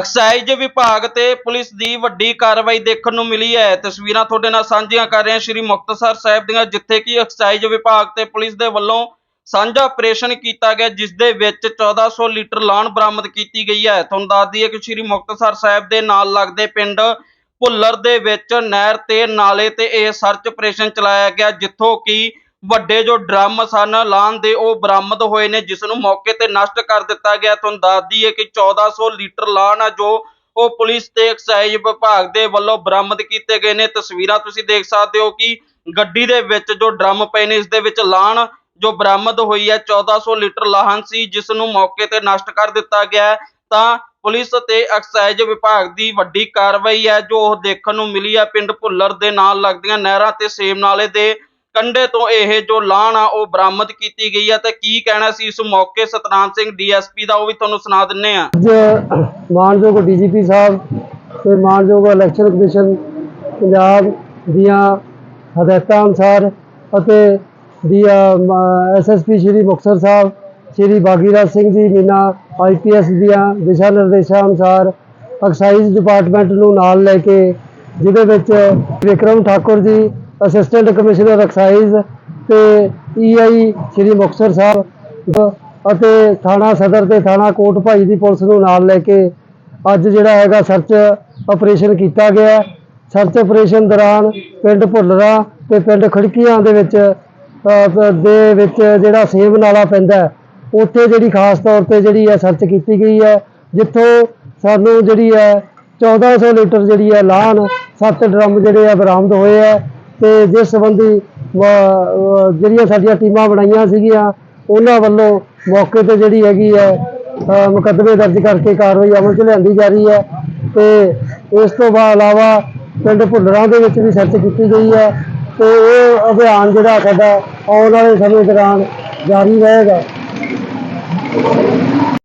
Exercise ਵਿਭਾਗ ਤੇ police ਦੀ ਵੱਡੀ ਕਾਰਵਾਈ ਦੇਖਣ ਨੂੰ ਮਿਲੀ ਹੈ। ਤਸਵੀਰਾਂ ਤੁਹਾਡੇ ਨਾਲ ਸਾਂਝੀਆਂ ਕਰ ਰਹੇ ਹਾਂ ਸ਼੍ਰੀ ਮੁਕਤਸਰ ਸਾਹਿਬ ਦੀਆਂ, ਜਿੱਥੇ ਕਿ ਐਕਸਾਈਜ਼ ਵਿਭਾਗ ਤੇ ਪੁਲਿਸ ਦੇ ਵੱਲੋਂ ਸਾਂਝਾ ਆਪਰੇਸ਼ਨ ਕੀਤਾ ਗਿਆ ਜਿਸ ਦੇ ਵਿੱਚ 1400 ਲੀਟਰ ਲਾਣ ਬਰਾਮਦ ਕੀਤੀ ਗਈ ਹੈ। ਤੁਹਾਨੂੰ ਦੱਸ ਦਈਏ ਕਿ ਸ਼੍ਰੀ ਮੁਕਤਸਰ ਸਾਹਿਬ ਦੇ ਨਾਲ ਲੱਗਦੇ ਪਿੰਡ ਭੁੱਲਰ ਦੇ ਵਿੱਚ ਨਹਿਰ ਤੇ ਨਾਲੇ ਤੇ ਇਹ ਸਰਚ ਆਪਰੇਸ਼ਨ ਚਲਾਇਆ ਗਿਆ, ਜਿੱਥੋਂ ਕਿ ਵੱਡੇ ਜੋ ਡਰਮ ਸਨ ਲਾਨ ਦੇ ਉਹ ਬਰਾਮਦ ਹੋਏ ਨੇ ਜਿਸ ਨੂੰ ਮੌਕੇ ਤੇ ਨਸ਼ਟ ਕਰ ਦਿੱਤਾ ਗਿਆ। ਤੁਹਾਨੂੰ ਦੱਸ ਦਈਏ ਕਿ 1400 ਲੀਟਰ ਲਾਨ ਆ ਜੋ ਉਹ ਪੁਲਿਸ ਤੇ ਐਕਸਾਈਜ਼ ਵਿਭਾਗ ਦੇ ਵੱਲੋਂ ਬਰਾਮਦ ਕੀਤੇ ਗਏ ਨੇ। ਤਸਵੀਰਾਂ ਤੁਸੀਂ ਦੇਖ ਸਕਦੇ ਹੋ ਕਿ ਗੱਡੀ ਦੇ ਵਿੱਚ ਜੋ ਡਰਮ ਪਏ ਨੇ, ਇਸ ਦੇ ਵਿੱਚ ਲਾਨ ਜੋ ਬਰਾਮਦ ਹੋਈ ਹੈ 1400 ਲੀਟਰ ਲਾਹਨ ਸੀ ਜਿਸ ਨੂੰ ਮੌਕੇ ਤੇ ਨਸ਼ਟ ਕਰ ਦਿੱਤਾ ਗਿਆ ਤਾਂ ਪੁਲਿਸ ਤੇ ਐਕਸਾਈਜ਼ ਵਿਭਾਗ ਦੀ ਵੱਡੀ ਕਾਰਵਾਈ ਹੈ, ਜੋ ਉਹ ਦੇਖਣ ਨੂੰ ਮਿਲੀ ਹੈ। ਪਿੰਡ ਭੁੱਲਰ ਦੇ ਨਾਲ ਲੱਗਦੀਆਂ ਨਹਿਰਾਂ ਤੇ ਸੇਮ ਨਾਲੇ ਦੇ ਕੰਢੇ ਤੋਂ ਇਹ ਜੋ ਲਾਹਣ ਆ, ਉਹ ਬਰਾਮਦ ਕੀਤੀ ਗਈ ਹੈ ਤੇ ਕੀ ਕਹਿਣਾ ਸੀ ਇਸ ਮੌਕੇ ਸਤਨਾਮ ਸਿੰਘ ਡੀਐਸਪੀ ਦਾ, ਉਹ ਵੀ ਤੁਹਾਨੂੰ ਸੁਣਾ ਦਿੰਨੇ ਆ। ਅੱਜ ਮਾਨਯੋਗ ਡੀਜੀਪੀ ਸਾਹਿਬ ਤੇ ਮਾਨਯੋਗ ਇਲੈਕਸ਼ਨ ਕਮਿਸ਼ਨ ਪੰਜਾਬ ਦੀਆਂ ਹਦਾਇਤਾਂ ਅਨੁਸਾਰ ਅਤੇ ਦੀ ਐਸਐਸਪੀ ਸ਼੍ਰੀ ਮੁਕਤਸਰ ਸਾਹਿਬ, ਸ਼੍ਰੀ ਬਾਗੀਰਾਜ ਸਿੰਘ ਜੀ ਮੀਨਾ ਆਈਪੀਐਸ ਦੀਆਂ ਦਿਸ਼ਾ ਨਿਰਦੇਸ਼ਾਂ ਅਨੁਸਾਰ ਐਕਸਾਈਜ਼ ਡਿਪਾਰਟਮੈਂਟ ਨੂੰ ਨਾਲ ਲੈ ਕੇ, ਜਿਹਦੇ ਵਿੱਚ Vikram Thakur ji assistant commissioner exercise ਤੇ ਈਆਈ ਸ਼੍ਰੀ ਮੁਕਤਸਰ ਸਾਹਿਬ ਅਤੇ ਥਾਣਾ ਸਦਰ ਤੇ ਥਾਣਾ ਕੋਟ ਭਾਈ ਦੀ ਪੁਲਿਸ ਨੂੰ ਨਾਲ ਲੈ ਕੇ ਅੱਜ ਜਿਹੜਾ ਹੈਗਾ ਸਰਚ ਆਪਰੇਸ਼ਨ ਕੀਤਾ ਗਿਆ। ਸਰਚ ਆਪਰੇਸ਼ਨ ਦੌਰਾਨ ਪਿੰਡ ਭੁੱਲਰਾ ਤੇ ਪਿੰਡ ਖੜਕੀਆਂ ਦੇ ਵਿੱਚ ਦੇ ਵਿੱਚ ਜਿਹੜਾ ਸੇਬ ਨਾਲਾ ਪੈਂਦਾ ਉੱਥੇ ਜਿਹੜੀ ਖਾਸ ਤੌਰ ਤੇ ਜਿਹੜੀ ਹੈ ਸਰਚ ਕੀਤੀ ਗਈ ਹੈ, ਜਿੱਥੋਂ ਸਾਨੂੰ ਜਿਹੜੀ ਹੈ 1400 ਲੀਟਰ ਜਿਹੜੀ ਹੈ ਲਾਹਨ, ਸੱਤ ਡਰਮ ਜਿਹੜੇ ਆ ਬਰਾਮਦ ਹੋਏ ਹੈ। ਤੇ ਜਿਸ ਸੰਬੰਧੀ ਜਿਹੜੀਆਂ ਸਾਡੀਆਂ ਟੀਮਾਂ ਬਣਾਈਆਂ ਸੀਗੀਆਂ, ਉਹਨਾਂ ਵੱਲੋਂ ਮੌਕੇ ਤੇ ਜਿਹੜੀ ਹੈਗੀ ਹੈ ਮੁਕੱਦਮੇ ਦਰਜ ਕਰਕੇ ਕਾਰਵਾਈ ਅਮਲ 'ਚ ਲਿਆਂਦੀ ਜਾ ਰਹੀ ਹੈ ਤੇ ਇਸ ਤੋਂ ਬਾਅਦ ਇਲਾਵਾ ਪਿੰਡ ਭੁੱਲਰਾਂ ਦੇ ਵਿੱਚ ਵੀ ਸਰਚ ਕੀਤੀ ਗਈ ਹੈ ਤੇ ਇਹ ਅਭਿਆਨ ਜਿਹੜਾ ਸਾਡਾ ਆਉਣ ਵਾਲੇ ਸਮੇਂ ਦੌਰਾਨ ਜਾਰੀ ਰਹੇਗਾ।